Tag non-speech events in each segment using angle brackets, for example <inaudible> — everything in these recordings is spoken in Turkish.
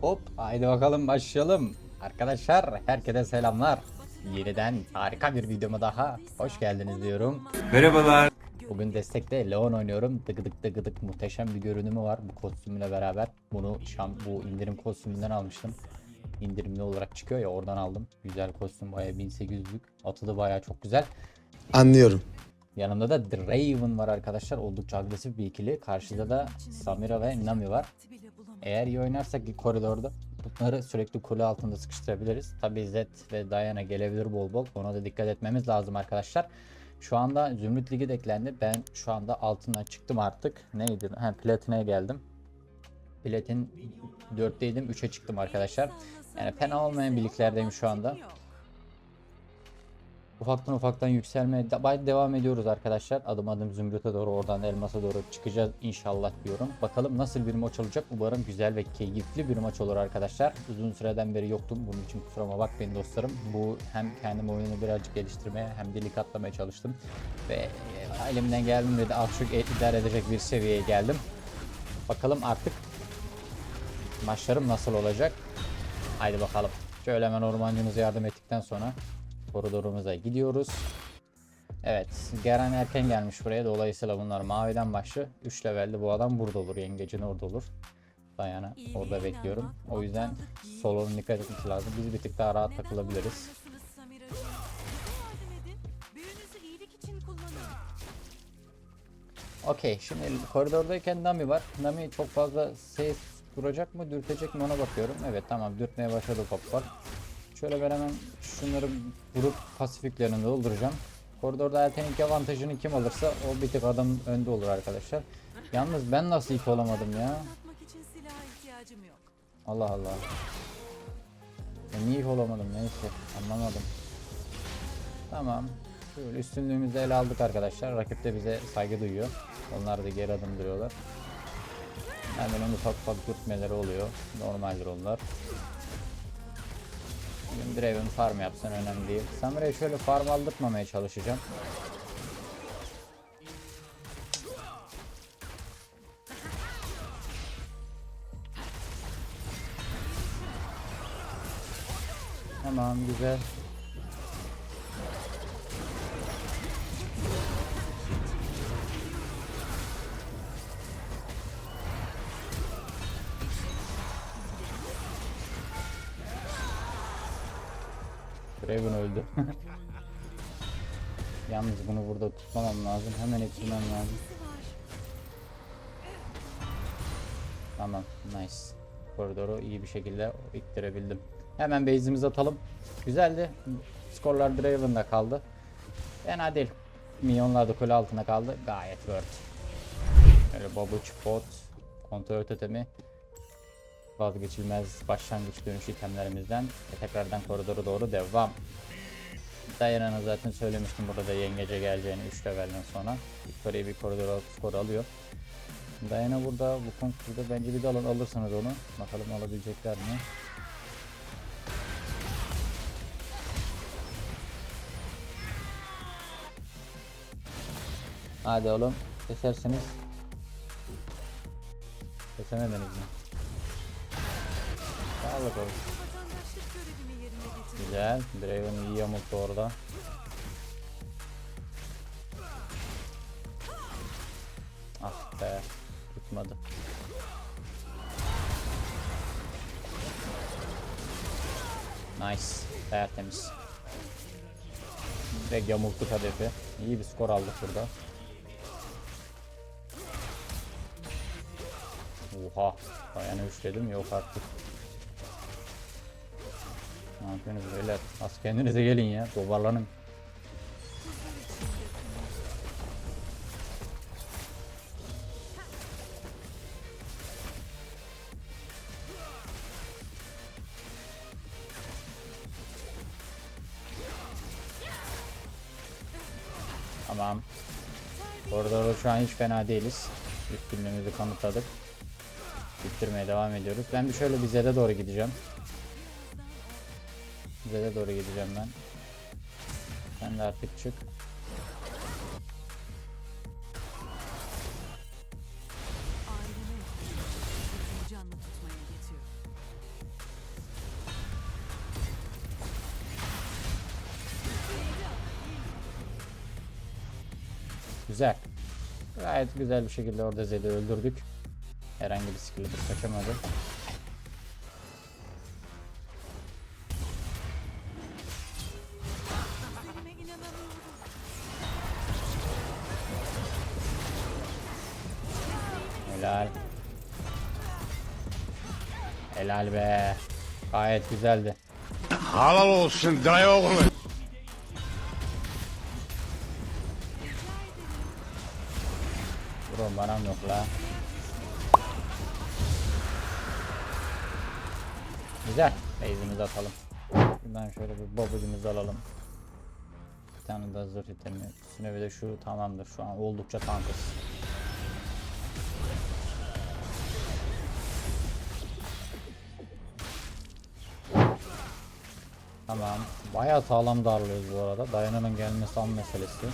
Hop haydi bakalım başlayalım. Arkadaşlar herkese selamlar. Yeniden harika bir videoma daha hoş geldiniz diyorum. Merhabalar. Bugün destekte Leon oynuyorum. Dıgıdık dıgıdık muhteşem bir görünümü var bu kostümüyle beraber. Bunu şam, bu indirim kostümünden almıştım. İndirimli olarak çıkıyor ya oradan aldım. Güzel kostüm bayağı 1800'lük. Atı da bayağı çok güzel. Anlıyorum. Yanımda da Draven var arkadaşlar. Oldukça agresif bir ikili. Karşıda da Samira ve Nami var. Eğer iyi oynarsak ki koridorda bunları sürekli kule altında sıkıştırabiliriz. Tabi Zed ve Diana gelebilir bol bol. Ona da dikkat etmemiz lazım arkadaşlar. Şu anda Zümrüt Ligi de eklendi. Ben şu anda altından çıktım artık. Neydi? Ha, Platin'e geldim. Platin 4'teydim. 3'e çıktım arkadaşlar. Yani fena olmayan birliklerdeyim şu anda. Ufaktan ufaktan yükselmeye devam ediyoruz arkadaşlar. Adım adım zümrüte doğru oradan elmasa doğru çıkacağız inşallah diyorum. Bakalım nasıl bir maç olacak. Umarım güzel ve keyifli bir maç olur arkadaşlar. Uzun süreden beri yoktum. Bunun için kusuruma bakmayın dostlarım. Bu hem kendim oyunu birazcık geliştirmeye hem de lig atlamaya çalıştım. Ve e, elimden geldiğinde de az çok idare edecek bir seviyeye geldim. Bakalım artık maçlarım nasıl olacak. Haydi bakalım. Şöyle hemen ormancımıza yardım ettikten sonra koridorumuza gidiyoruz. Evet, Geren erken gelmiş buraya. Dolayısıyla bunlar maviden başlı. 3 levelde bu adam burada olur. Yengecin orada olur. Dayana orada bekliyorum. O yüzden solonun dikkat etmesi lazım. Biz bir tık daha rahat takılabiliriz. Okey, şimdi koridordayken Nami var. Nami çok fazla ses duracak mı, dürtecek mi ona bakıyorum. Evet tamam, dürtmeye başladı pop var. Şöyle ben hemen şunları vurup pasifiklerini dolduracağım. Koridorda Elten'in avantajını kim alırsa o bir tık adam önde olur arkadaşlar. Yalnız ben nasıl ilk olamadım ya? Allah Allah. Ya niye ilk olamadım neyse anlamadım. Tamam. Şöyle üstünlüğümüzü ele aldık arkadaşlar. Rakip de bize saygı duyuyor. Onlar da geri adım duruyorlar. Hemen onu ufak ufak dürtmeleri oluyor. Normaldir onlar. Bugün Draven farm yapsan önemli değil. Samira'ya şöyle farm aldırtmamaya çalışacağım. Tamam güzel. Draven öldü. <laughs> Yalnız bunu burada tutmamam lazım. Hemen itirmem lazım. Tamam, nice. Koridoru iyi bir şekilde ittirebildim. Hemen base'imizi atalım. Güzeldi. Skorlar Draven'da kaldı. Fena değil. Minyonlar da kule altında kaldı. Gayet worth. Böyle babuç, bot, kontrol totemi vazgeçilmez başlangıç dönüş itemlerimizden ve tekrardan koridora doğru devam. Dayana'nın zaten söylemiştim burada yengece geleceğini 3 levelden sonra. Victoria'yı bir koridora skor alıyor. Dayana burada bu konkurda bence bir de alın alırsanız onu. Bakalım alabilecekler mi? Hadi oğlum kesersiniz. Kesemediniz mi? Yerine getirdim. Güzel. Draven iyi yamulttu orada. Ah be. Tutmadı. Nice. Tertemiz. Direkt yamulttuk hedefi. İyi bir skor aldık burada. Oha. Dayanı üçledim yok artık. Ne beyler? Az kendinize gelin ya. Toparlanın. Tamam. Koridorda şu an hiç fena değiliz. Üstünlüğümüzü kanıtladık. Bitirmeye devam ediyoruz. Ben bir şöyle bir Zed'e doğru gideceğim. Z'de doğru gideceğim ben. Sen de artık çık. Güzel. Gayet güzel bir şekilde orada Zed'i öldürdük. Herhangi bir skill'i kaçamadı. Helal. Helal be. Gayet güzeldi. Halal olsun dayı oğlu. Bro manam yok la. Güzel. Base'imizi atalım. Şuradan şöyle bir babucumuzu alalım. Bir tane de zırh itemi. Üstüne bir de şu tamamdır. Şu an oldukça tankız. Tamam. Bayağı sağlam darlıyoruz bu arada. Dayananın gelmesi an meselesi.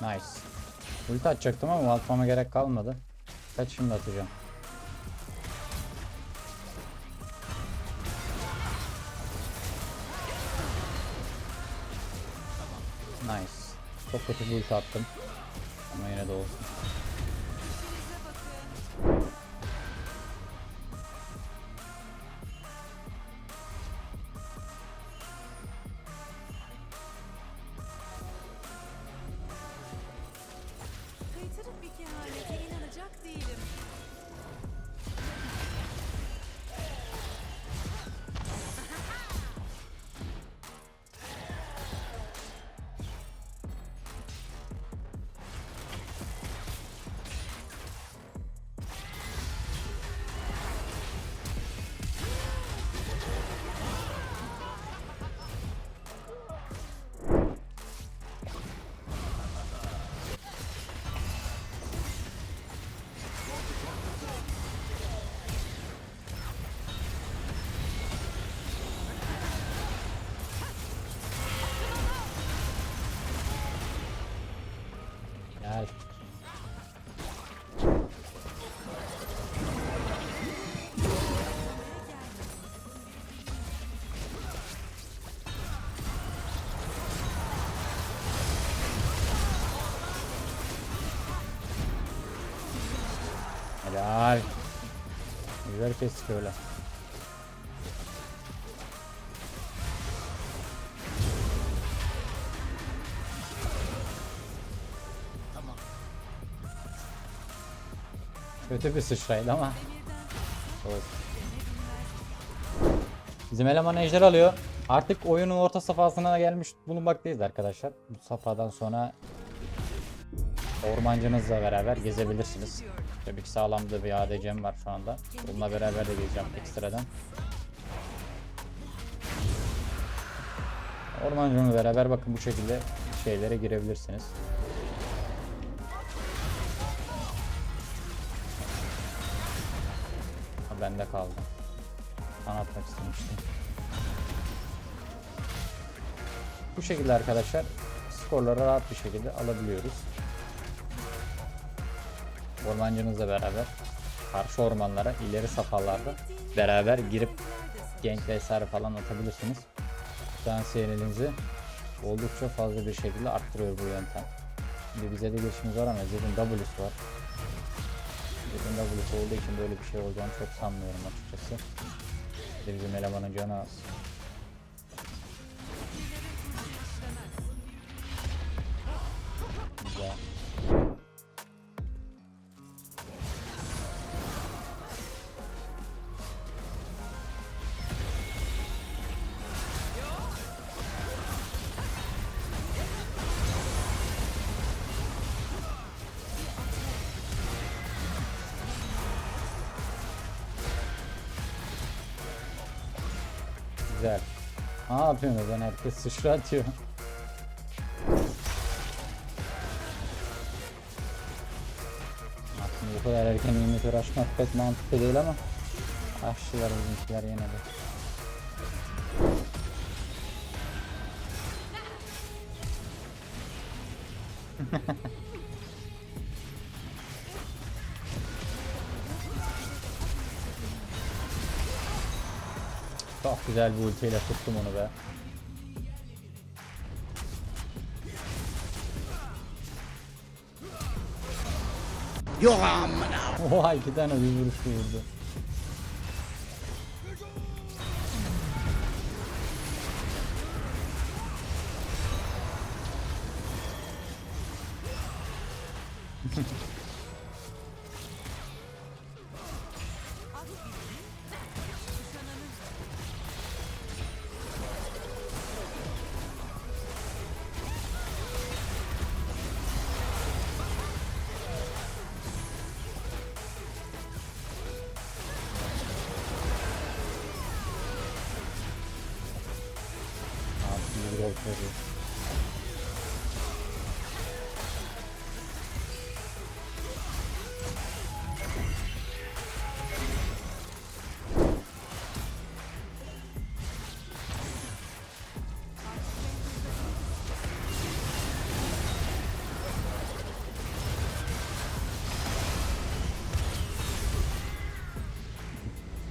Nice. Ulti atacaktım ama atmama gerek kalmadı. Kaç şimdi atacağım. Nice. Çok kötü bir ulti attım. Ama yine de olsun. Kestik öyle. Kötü bir sıçraydı ama. Olsun. Bizim eleman ejder alıyor. Artık oyunun orta safhasına gelmiş bulunmaktayız arkadaşlar. Bu safhadan sonra ormancınızla beraber gezebilirsiniz. Tabii ki sağlam da bir ADC'm var şu anda. Bununla beraber de gezeceğim ekstradan. Ormancımla beraber bakın bu şekilde şeylere girebilirsiniz. Ha, bende kaldı. Sana atmak istemiştim. Bu şekilde arkadaşlar skorları rahat bir şekilde alabiliyoruz. Ormancınızla beraber karşı ormanlara ileri safhalarda beraber girip gank vesaire falan atabilirsiniz. Potansiyelinizi oldukça fazla bir şekilde arttırıyor bu yöntem. Şimdi bize de geçişimiz var ama Zed'in W'su var. Zed'in W'su olduğu için böyle bir şey olacağını çok sanmıyorum açıkçası. De bizim elemanın canı az. Ne yapıyorsunuz lan herkes sıçra atıyor. Aslında bu kadar erken inventory açmak pek mantıklı değil ama aşçılar bizimkiler yine de. <laughs> Çok güzel bir ultiyle tuttum onu be. Yok amına. Oha iki tane bir vuruş vurdu. Gol veriyor.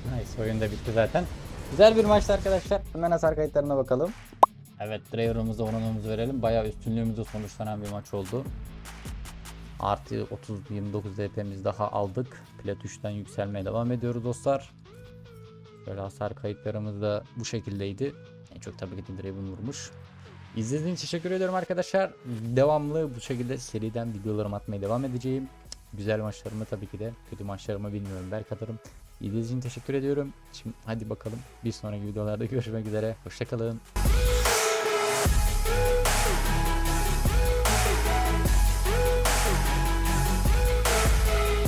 Nice oyun da bitti zaten. Güzel bir maçtı arkadaşlar. Hemen hasar kayıtlarına bakalım. Evet driver'ımıza onanımızı verelim. Bayağı üstünlüğümüzde sonuçlanan bir maç oldu. Artı 30-29 DP'miz daha aldık. Plat 3'ten yükselmeye devam ediyoruz dostlar. Böyle hasar kayıtlarımız da bu şekildeydi. En çok tabii ki Draven vurmuş. İzlediğiniz için teşekkür ediyorum arkadaşlar. Devamlı bu şekilde seriden videolarımı atmaya devam edeceğim. Güzel maçlarımı tabii ki de kötü maçlarımı bilmiyorum belki atarım. İzlediğiniz için teşekkür ediyorum. Şimdi hadi bakalım bir sonraki videolarda görüşmek üzere. Hoşçakalın.